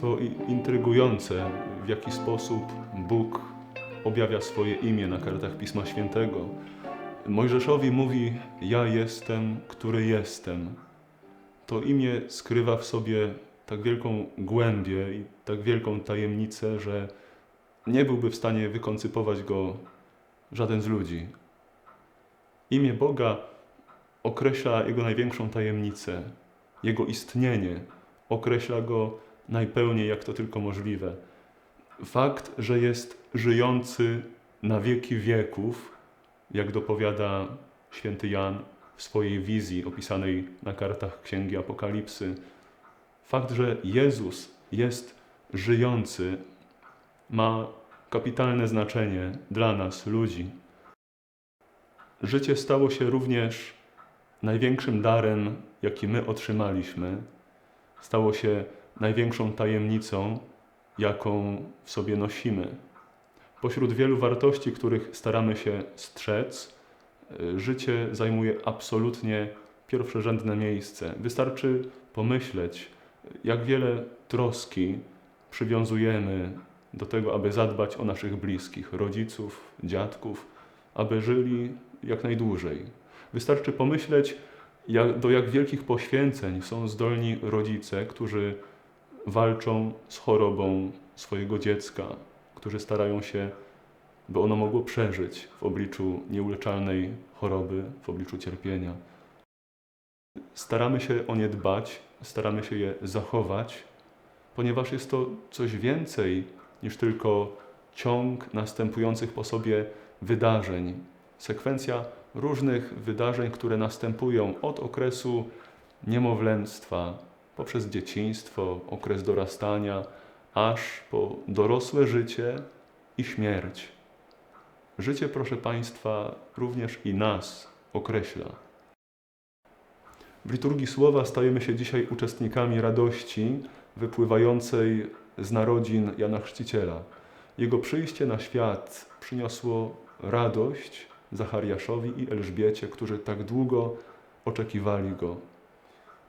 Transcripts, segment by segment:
To intrygujące, w jaki sposób Bóg objawia swoje imię na kartach Pisma Świętego. Mojżeszowi mówi: Ja jestem, który jestem. To imię skrywa w sobie tak wielką głębię i tak wielką tajemnicę, że nie byłby w stanie wykoncypować go żaden z ludzi. Imię Boga określa jego największą tajemnicę, jego istnienie, określa go najpełniej, jak to tylko możliwe. Fakt, że jest żyjący na wieki wieków, jak dopowiada święty Jan w swojej wizji opisanej na kartach Księgi Apokalipsy, fakt, że Jezus jest żyjący, ma kapitalne znaczenie dla nas, ludzi. Życie stało się również największym darem, jaki my otrzymaliśmy. Stało się największą tajemnicą, jaką w sobie nosimy. Pośród wielu wartości, których staramy się strzec, y, życie zajmuje absolutnie pierwszorzędne miejsce. Wystarczy pomyśleć, jak wiele troski przywiązujemy do tego, aby zadbać o naszych bliskich, rodziców, dziadków, aby żyli jak najdłużej. Wystarczy pomyśleć, jak, do jak wielkich poświęceń są zdolni rodzice, którzy walczą z chorobą swojego dziecka, którzy starają się, by ono mogło przeżyć w obliczu nieuleczalnej choroby, w obliczu cierpienia. Staramy się o nie dbać, staramy się je zachować, ponieważ jest to coś więcej niż tylko ciąg następujących po sobie wydarzeń, sekwencja różnych wydarzeń, które następują od okresu niemowlęctwa, poprzez dzieciństwo, okres dorastania, aż po dorosłe życie i śmierć. Życie, proszę Państwa, również i nas określa. W liturgii słowa stajemy się dzisiaj uczestnikami radości wypływającej z narodzin Jana Chrzciciela. Jego przyjście na świat przyniosło radość Zachariaszowi i Elżbiecie, którzy tak długo oczekiwali go.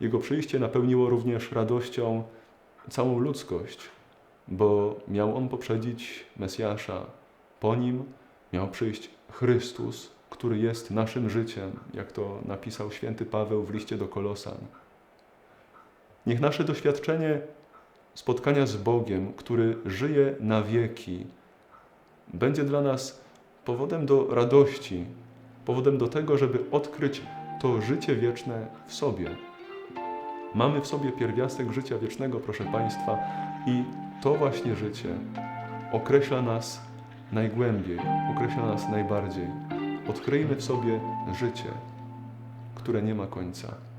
Jego przyjście napełniło również radością całą ludzkość, bo miał on poprzedzić Mesjasza. Po nim miał przyjść Chrystus, który jest naszym życiem, jak to napisał święty Paweł w liście do Kolosan. Niech nasze doświadczenie spotkania z Bogiem, który żyje na wieki, będzie dla nas powodem do radości, powodem do tego, żeby odkryć to życie wieczne w sobie. Mamy w sobie pierwiastek życia wiecznego, proszę Państwa, i to właśnie życie określa nas najgłębiej, określa nas najbardziej. Odkryjmy w sobie życie, które nie ma końca.